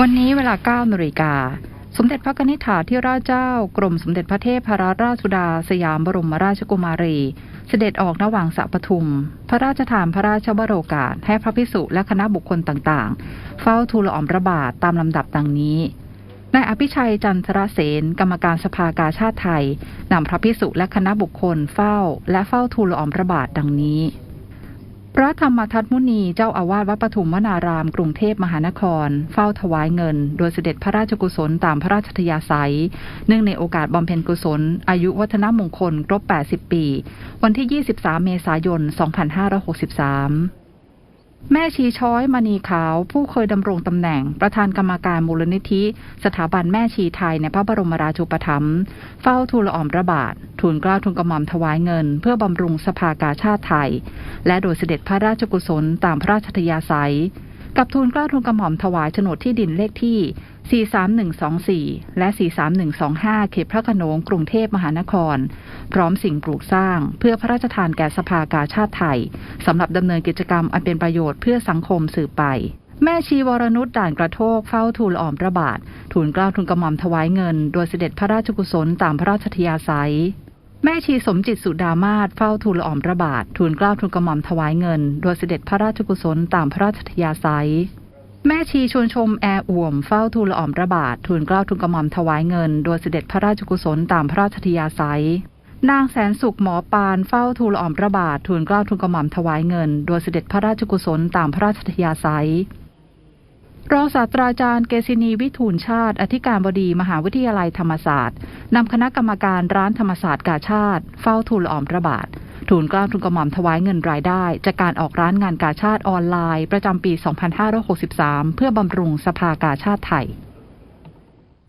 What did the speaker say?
วันนี้เวลา9นาฬิกา สมเด็จพระนิธิถาธิราชเจ้ากรมสมเด็จพระเทพพระราชสุดา สยามบรมราชกุมารี เสด็จออกนวังสะปทุม พระราชทานพระราชวโรกาส ให้พระภิกษุและคณะบุคคลต่างๆ เฝ้าทูลละออมระบาทตามลำดับดังนี้นายอภิชัยจันทรเสนกรรมการสภากาชาติไทยนำพระภิกษุและคณะบุคคลเฝ้า และเฝ้าทูลละออมระบาทดังนี้ พระธรรมทัตมุนีเจ้าอาวาสวัดปฐุมวนาราม กรุงเทพมหานคร เฝ้าถวายเงิน โดยเสด็จพระราชกุศลตามพระราชทยาศัย เนื่องในโอกาสบำเพ็ญกุศล อายุวัฒนมงคลครบ 80 ปี วันที่ 23 เมษายน 2563 แม่ชีช้อยมณีขาว ผู้เคยดำรงตำแหน่ง ประธานกรรมการมูลนิธิ สถาบันแม่ชีไทยในพระบรมราชูปถัมภ์เฝ้าทูลออมระบาดทูลกล้าทูลกระหม่อมถวายเงิน เพื่อบำรุงสภากาชาติไทย และโดยเสด็จพระราชกุศลตามพระราชทยาศัย กับทูลกล้าทูลกระหม่อมถวายโฉนดที่ดินเลขที่ 43124 และ 43125 เขตพระโขนงกรุงเทพมหานคร พร้อมสิ่งปลูกสร้าง เพื่อพระราชทานแก่สภากาชาติไทยสำหรับดำเนินกิจกรรมอันเป็นประโยชน์เพื่อสังคมสืบไปแม่ชีวรนุชด่านกระโทกเฝ้าทูลละอมพระบาท ทูลกล้าวทูลกระหม่อมถวายเงิน โดยเสด็จพระราชกุศลตามพระราชทยาศัย แม่ชีสมจิตสุดามาศเฝ้าทูลละอมพระบาท ทูลกล้าวทูลกระหม่อมถวายเงิน โดยเสด็จพระราชกุศลตามพระราชทยาศัย แม่ชีชวนชมแอร์อ่วมเฝ้าทูลละออมระบาททูลเกล้าทูลกระหม่อมถวายเงิน โดยเสด็จพระราชกุศลตามพระราชทยาศัย นางแสนสุขหมอปานเฝ้าทูลละออมระบาททูลเกล้าทูลกระหม่อมถวายเงิน โดยเสด็จพระราชกุศลตามพระราชทยาศัยรองศาสตราจารย์เกษินีวิทูลชาติ อธิการบดีมหาวิทยาลัยธรรมศาสตร์นำคณะกรรมการร้านธรรมศาสตร์กาชาติ เฝ้าทูลละออมระบาท ทูลเกล้าทูลกระหม่อมถวายเงินรายได้ จากการออกร้านงานกาชาติออนไลน์ ประจำปี 2563 เพื่อบำรุงสภากาชาติไทย